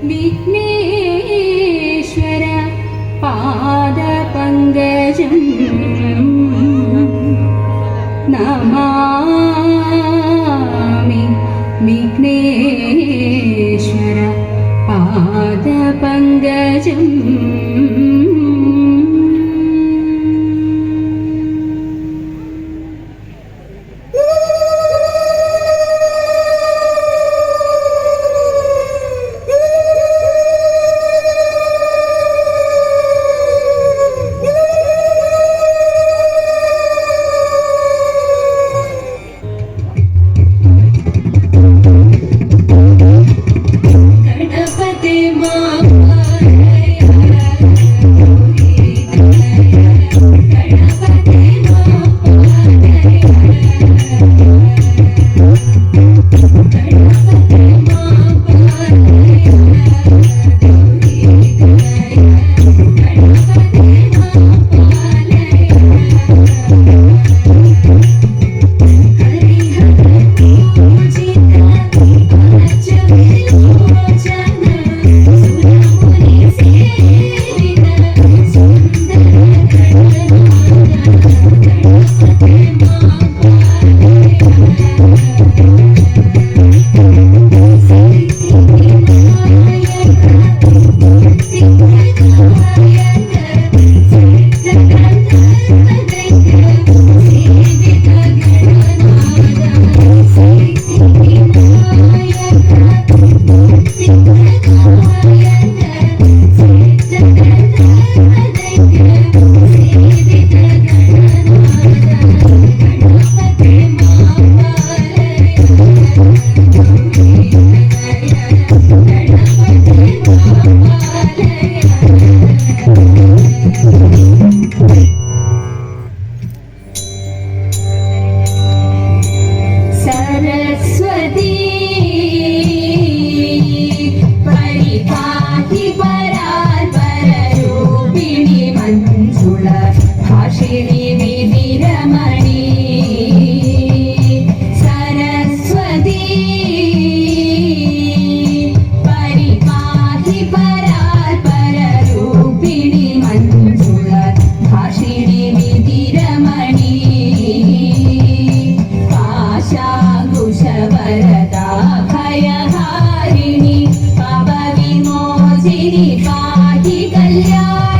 Vighneshwara പാദപങ്കജം Namami Vighneshwara പാദപങ്കജം Yeah.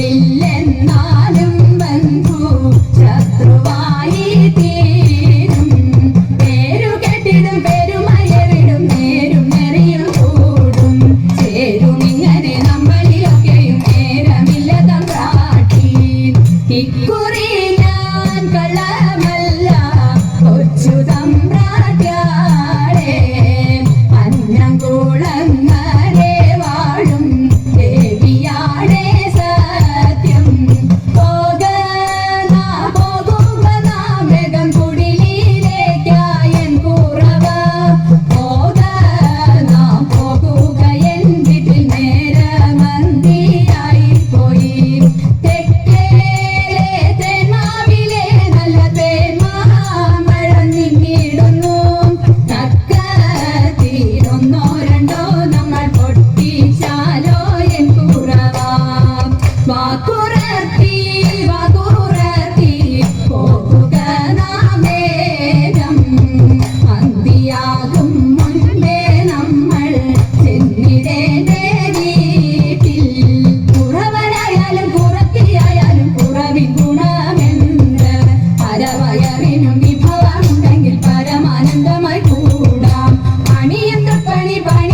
tem Bernie, Bernie.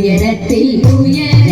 உயரத்தில் உயர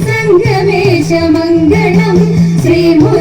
സംഗമേശ മംഗളം ശ്രീമോ